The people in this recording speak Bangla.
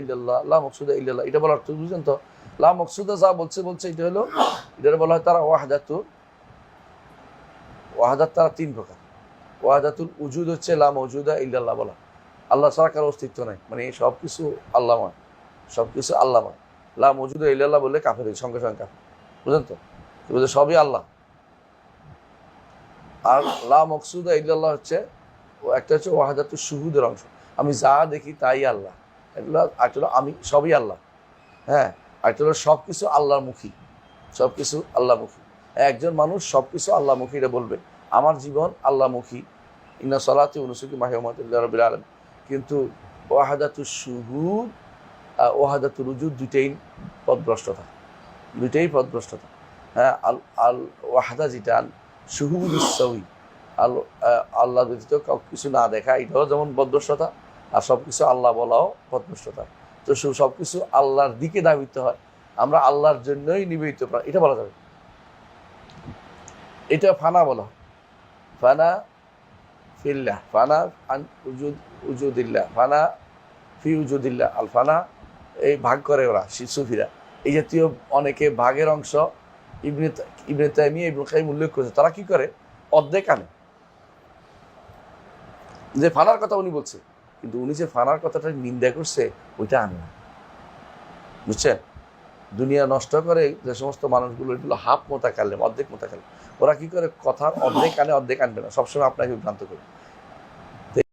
ইল্লাল্লাহ, লা মকসুদা ইল্লাল্লাহ। এটা বলার অর্থ বুঝছেন তো? লা মকসুদা যা বলছে বলছে, এটা হলো এটা বলা হয় তারা ওয়াহাদাতু তারা তিন প্রকার। ওয়াহাদাতুল উজুদ হচ্ছে লা মৌজুদা ইল্লাল্লাহ বলা। আল্লাহ ছাড়া কারও অস্তিত্ব নাই। মানে সব কিছু সব কিছু লা মৌজুদা ইল্লাল্লাহ বললে কাফের সঙ্গে সঙ্গে কাফের। বুঝলেন তো? বলছে সবই আল্লাহ। আর লা মকসুদা ইল্লাল্লাহ হচ্ছে, একটা হচ্ছে ওয়াহাদাতুল শুহুদের অংশ। আমি যা দেখি তাই আল্লাহ। এগুলো আমি, সবই আল্লাহ। হ্যাঁ একটা হলো সব কিছু আল্লাহমুখী সব কিছু আল্লাহমুখী একজন মানুষ সব কিছু আল্লাহমুখী এটা বলবে। আমার জীবন আল্লাহমুখী ইন্না সলাতে অনুসুকি মাহিমতুল্লাহ রবিল আলম কিন্তু ওয়াহাদাতুর শুহুদ ওয়াহাদাতুর রুজুদ দুইটাই পদভ্রষ্টতা। দুইটাই পদভ্রষ্টতা। হ্যাঁ আল আল ওয়াহাদা যেটা শুহুদ ইসাউই আল আল্লাহ ব্যতীত কিছু না দেখা, এটাও যেমন বদভ্রষ্টতা আর সব কিছু আল্লাহ বলাও বদভ্রষ্টতা তো সব কিছু আল্লাহর দিকে দাবিত হয়। আমরা আল্লাহর জন্যই নিবেদিত প্রাণ এটা বলা যাবে। এটা ফানা বলা ফানা ফিল্লাহ, ফানা আন উজুদ, উজুদিল্লাহ, ফানা ফি উজুদিল্লাহ, আল ফানা এই ভাগ করে ওরা সুফিরা। এই জাতীয় অনেকে ভাগের অংশ ইবনে ইবনে ইবনে কাইম উল্লেখ করেছে। তারা কি করে? অর্ধেক আনে। যে ফানার কথা উনি বলছে। কিন্তু উনি যে ফানার কথাটা নিন্দা করছে, ওইটা আমি না। বুঝছেন? দুনিয়া নষ্ট করে যে সমস্ত মানুষগুলো, এগুলো হাফ মোতা কালে অর্ধেক মোতা খেলেন ওরা কি করে? কথার অর্ধেক আনে, অর্ধেক আনবে না। সবসময় আপনাকে বিভ্রান্ত করবে